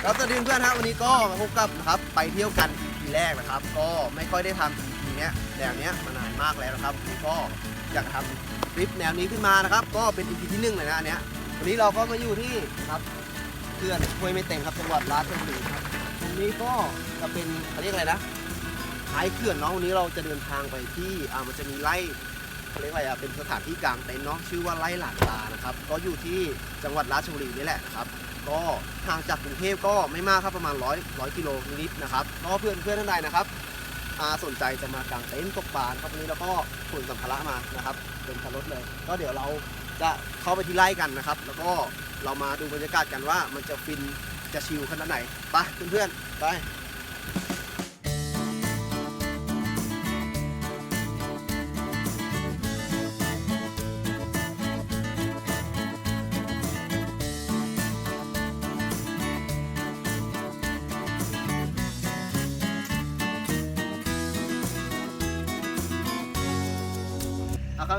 เพื่อนๆฮะวันนี้ก็มาพบกับนะครับไปเที่ยวกัน EP แรกนะครับ ก็ไม่ค่อยได้ทำ EP เนี้ยแนวเนี้ยมานานมากแล้วนะครับวันนี้ก็อยากทำคลิปแนวนี้ขึ้นมานะครับ ก็เป็น EP ที่หนึ่งเลยนะอันเนี้ยวันนี้เราก็มาอยู่ที่นะครับเขื่อนห้วยไม่เต็งครับจังหวัดราชบุรีครับตรงนี้ก็จะเป็นเขาเรียกอะไรนะท้ายเขื่อนเนาะวันนี้เราจะเดินทางไปที่อ่ามันจะมีไร่เขาเรียกอะไรอะเป็นสถานที่กลางเต็นท์เนาะชื่อว่าไร่หลานตานะครับ ก็อยู่ที่จังหวัดราชบุรีนี่แหละนะครับ ก็ห่างจากกรุงเทพก็ไม่มากครับประมาณร้อยร้อยกิโลนิดนะครับก็เพื่อนเพื่อนท่านใดนะครับอาสนใจจะมากางเต็นท์ตกปลาครับวันนี้เราก็ขนสัมภาระมานะครับเป็นคันรถเลย ก็เดี๋ยวเราจะเข้าไปที่ไร่กันนะครับ แล้วก็เรามาดูบรรยากาศกันว่ามันจะฟินจะชิลขนาดไหนไปเพื่อนๆไป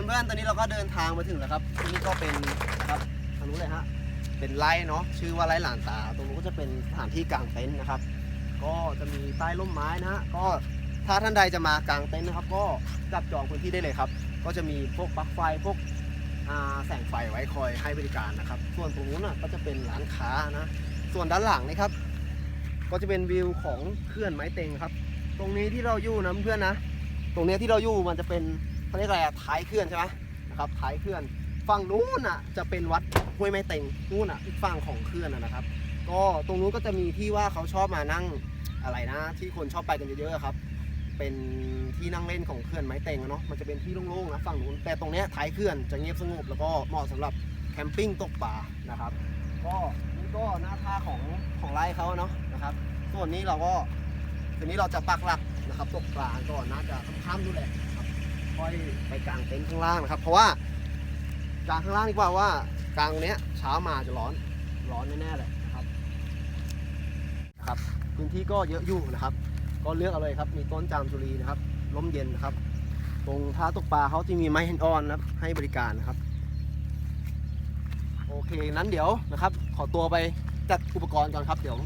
เพื่อนๆ ตอนนี้เราก็เดินทางมาถึงแล้วครับที่นี่ก็เป็นนะครับทางนู้นเลยฮะ เป็นไร่เนาะ ชื่อว่าไร่หลานตา ตรงนู้นก็จะเป็นสถานที่กางเต็นท์นะครับ ก็จะมีใต้ร่มไม้นะฮะ ก็ถ้าท่านใดจะมากางเต็นท์นะครับ ก็จับจองพื้นที่ได้เลยครับ ก็จะมีพวกปลั๊กไฟ พวกแสงไฟไว้คอยให้บริการนะครับ ส่วนตรงนู้นก็จะเป็นร้านค้านะ ส่วนด้านหลังนี่ครับ ก็จะเป็นวิวของเขื่อนไม้เต็งครับ ตรงนี้ที่เราอยู่นะเพื่อนๆนะ ตรงเนี้ยที่เราอยู่มันจะเป็น เขาเรียกอะไรอะท้ายเขื่อนใช่ไหมนะครับท้ายเขื่อนฝั่งนู้นอะจะเป็นวัดห้วยไม้เต็งนู่นอะอีกฝั่งของเขื่อนอะนะครับ ก็ตรงนู้นก็จะมีที่ว่าเขาชอบมานั่งอะไรนะ ที่คนชอบไปกันเยอะๆครับ เป็นที่นั่งเล่นของเขื่อนไม้เต็งเนาะมันจะเป็นที่โล่งๆนะฝั่งนู้นแต่ตรงเนี้ยท้ายเขื่อนจะเงียบสงบแล้วก็เหมาะสำหรับแคมปิ้งตกปลานะครับ ก็นี่ก็หน้าท่าของของไร่เขาเนาะนะครับ ส่วนนี้เราก็ทีนี้เราจะปักหลักนะครับตกปลาก่อนน่าจะค่ำๆดูแหละ ค่อยไปกางเต็นท์ข้างล่างนะครับ เพราะว่ากางข้างล่างดีกว่าว่ากางเนี้ยเช้ามาจะร้อนร้อนแน่ๆเลยนะครับนะครับ พื้นที่ก็เยอะอยู่นะครับ ก็เลือกเอาเลยครับ มีต้นจามจุรีนะครับร่มเย็นนะครับ ตรงท่าตกปลาเขาจะมีไม้เฮนออนนะครับให้บริการนะครับ โอเคนั้นเดี๋ยวนะครับ ขอตัวไปจัดอุปกรณ์ก่อนครับ เดี๋ยว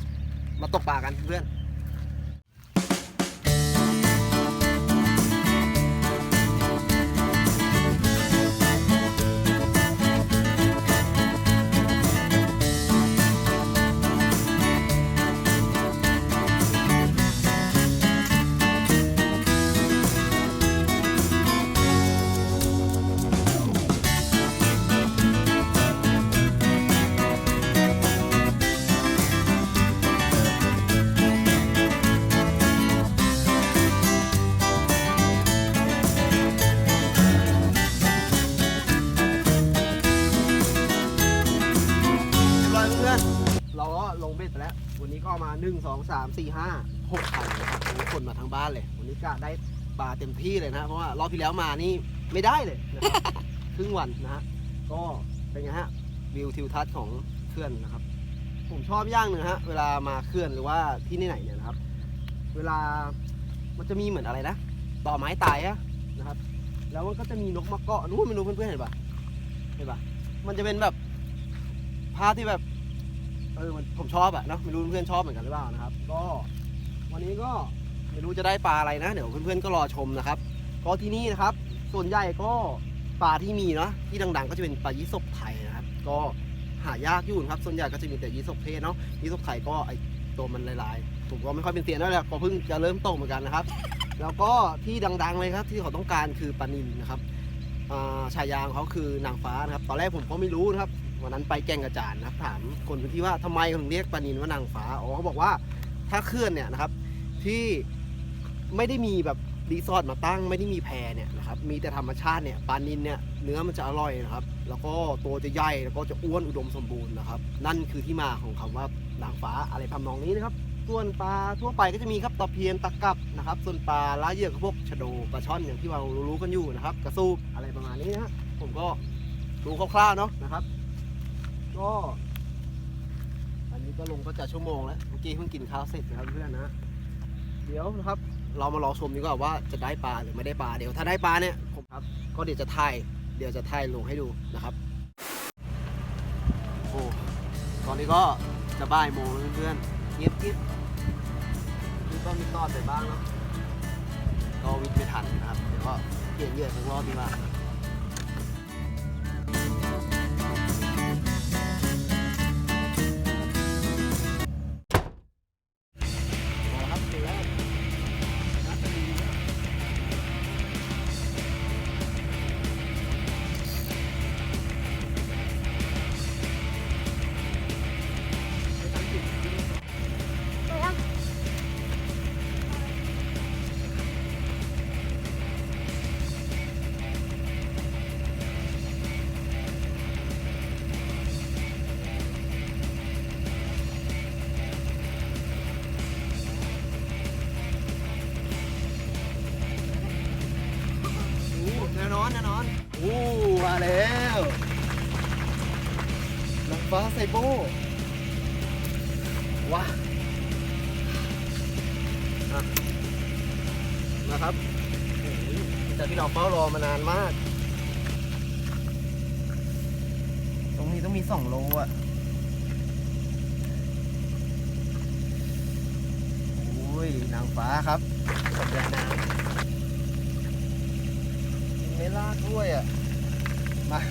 มาตกปลากันเพื่อน ววันนี้ก็เอามา 1 2 3 4 5 6คันนะครับโอ้โหคนมาทั้งบ้านเลย วันนี้กะได้ปลาเต็มที่เลยนะเพราะว่ารอบที่แล้วมานี่ไม่ได้เลยนะครับ ครึ่งวันนะฮะก็เป็นไงฮะวิวทิวทัศน์ของเขื่อนนะครับ ผมชอบอย่างหนึ่งฮะเวลามาเขื่อนหรือว่าที่ไหนๆเนี่ยนะครับ เวลามันจะมีเหมือนอะไรนะต่อไม้ตายอะนะครับ แล้วมันก็จะมีนกมาเกาะนู้นไม่รู้เพื่อนๆเห็นปะเห็นปะมันจะเป็นแบบภาพที่แบบเออมันผมชอบอะเนาะไม่รู้เพื่อนๆชอบเหมือนกันหรือเปล่านะครับ ก็วันนี้ก็ไม่รู้จะได้ปลาอะไรนะ เดี๋ยวเพื่อนๆก็รอชมนะครับก็ที่นี่นะครับ ส่วนใหญ่ก็ปลาที่มีเนาะที่ดังๆ ก็จะเป็นปลายี่สกไทยนะครับ ก็หายากอยู่นะครับ ส่วนใหญ่ก็จะมีแต่ยี่สกเพศเนาะยี่สกไทยก็ไอตัวมันลายๆผมก็ไม่ค่อยเป็นเตียนแล้วแหละก็เพิ่งจะเริ่มโตเหมือนกันนะครับ แล้วก็ที่ดังๆเลยครับที่เขาต้องการคือปลานิลนะครับอ่าฉายาของเขาคือนางฟ้านะครับ ตอนแรกผมก็ไม่รู้นะครับ วันนั้นไปแก่งกระจานนะถามคนพื้นที่ว่าทำไมเขาถึงเรียกปลานินว่านางฟ้าอ๋อเขาบอกว่าถ้าเคลื่อนเนี่ยนะครับที่ไม่ได้มีแบบรีสอร์ทมาตั้งไม่ได้มีแพเนี่ยนะครับมีแต่ธรรมชาติเนี่ยปลานินเนี่ยเนื้อมันจะอร่อยนะครับ แล้วก็ตัวจะใหญ่แล้วก็จะอ้วนอุดมสมบูรณ์นะครับ นั่นคือที่มาของคำว่านางฟ้าอะไรทำนองนี้นะครับส่วนปลาทั่วไปก็จะมีครับตะเพียนตะกับนะครับ ส่วนปลาล้าเหยื่อก็พวกชะโดปลาช่อนอย่างที่เรารู้ๆกันอยู่นะครับ กระสูบอะไรประมาณนี้นะฮะผมก็ดูคร่าวๆเนาะนะครับ ก็ อันนี้ก็ลงก็จะชั่วโมงแล้ว เมื่อกี้เพิ่งกินข้าวเสร็จนะครับเพื่อนนะ เดี๋ยวนะครับ เรามารอชมดีกว่าว่าจะได้ปลาหรือไม่ได้ปลา เดี๋ยวถ้าได้ปลาเนี่ยผมครับ ก็เดี๋ยวจะถ่าย เดี๋ยวจะถ่ายลงให้ดูนะครับโอ้ตอนนี้ก็จะบ่ายโมงเพื่อนๆเงียบกิ๊บนี่ก็มีตอดไปบ้างเนาะก็วิทย์ไม่ทันนะครับ เดี๋ยวก็เปลี่ยนเหยื่อสักรอบดีกว่าเอา อู้แน่นอนแน่นอนอู้มาแล้วลังฟ้าไซโบว้าอะนะครับโอ้โหจากที่เราเฝ้ารอมานานมาก ตรงนี้ต้องมีสองโลอะโอ้ยนางฟ้าครับขอบคุณน้ำไม่ลากด้วยอะ มา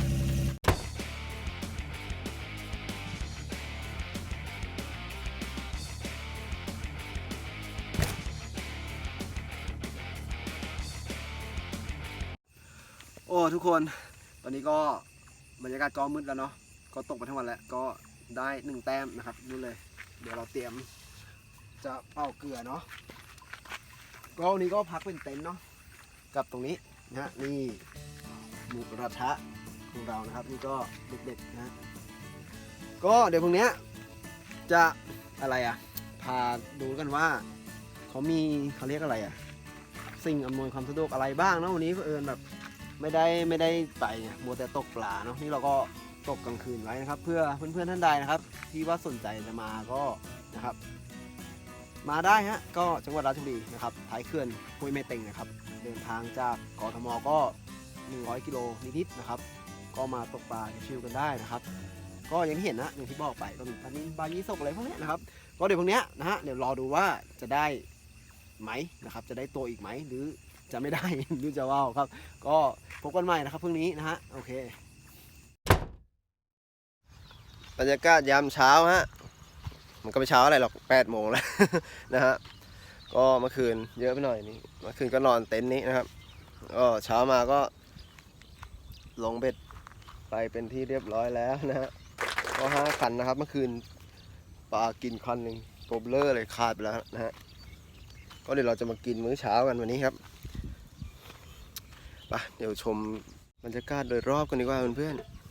โอ้ทุกคนตอนนี้ก็บรรยากาศก็มืดแล้วเนาะก็ตกไปทั้งวันแล้วก็ได้หนึ่งแต้มนะครับนู่นเลย เดี๋ยวเราเตรียมจะเป่าเกลือเนาะก็วันนี้ก็พักเป็นเต็นท์เนาะกับตรงนี้นะฮะนี่ หมูกระทะของเรานะครับ นี่ก็เด็กๆนะ ก็เดี๋ยวพรุ่งเนี้ยจะอะไรอะ พาดูกันว่า เขามีเขาเรียกอะไรอะ สิ่งอำนวยความสะดวกอะไรบ้างเนาะวันนี้เอิญแบบไม่ได้ไม่ได้ไปไงมัวแต่ตกปลาเนาะนี่เราก็ตกกลางคืนไว้นะครับ เพื่อเพื่อนๆท่านใดนะครับ ที่ว่าสนใจจะมาก็นะครับ มาได้ฮะก็จังหวัดราชบุรีนะครับท้ายเขื่อนห้วยแม่เต็งนะครับ เดินทางจากกทมก็ 100 กิโลนิดๆนะครับ ก็มาตกปลาชิวๆกันได้นะครับ ก็อย่างที่เห็นนะอย่างที่บอกไปก็มีปลานิลปลายี่สกอะไรพวกนี้นะครับก็เดี๋ยวพวกนี้นะฮะเดี๋ยวรอดูว่าจะได้ไหมนะครับ จะได้ตัวอีกไหมหรือจะไม่ได้หรือจะว่าวครับ ก็พบกันใหม่นะครับพรุ่งนี้นะฮะโอเคบรรยากาศยามเช้าฮะมันก็ไม่เช้าอะไรหรอก8โมงแล้วนะฮะก็เมื่อคืนเยอะไปหน่อยนี่เมื่อคืนก็นอนเต็นท์นี้นะครับก็เช้ามาก็ ลงเบ็ดไปเป็นที่เรียบร้อยแล้วนะฮะก็ห้าคันนะครับเมื่อคืนปลากินคันหนึ่งตบเบลอร์เลยขาดไปแล้วนะฮะก็เดี๋ยวเราจะมากินมื้อเช้ากันวันนี้ครับไปเดี๋ยวชมบรรยากาศโดยรอบกันดีกว่าเพื่อนๆ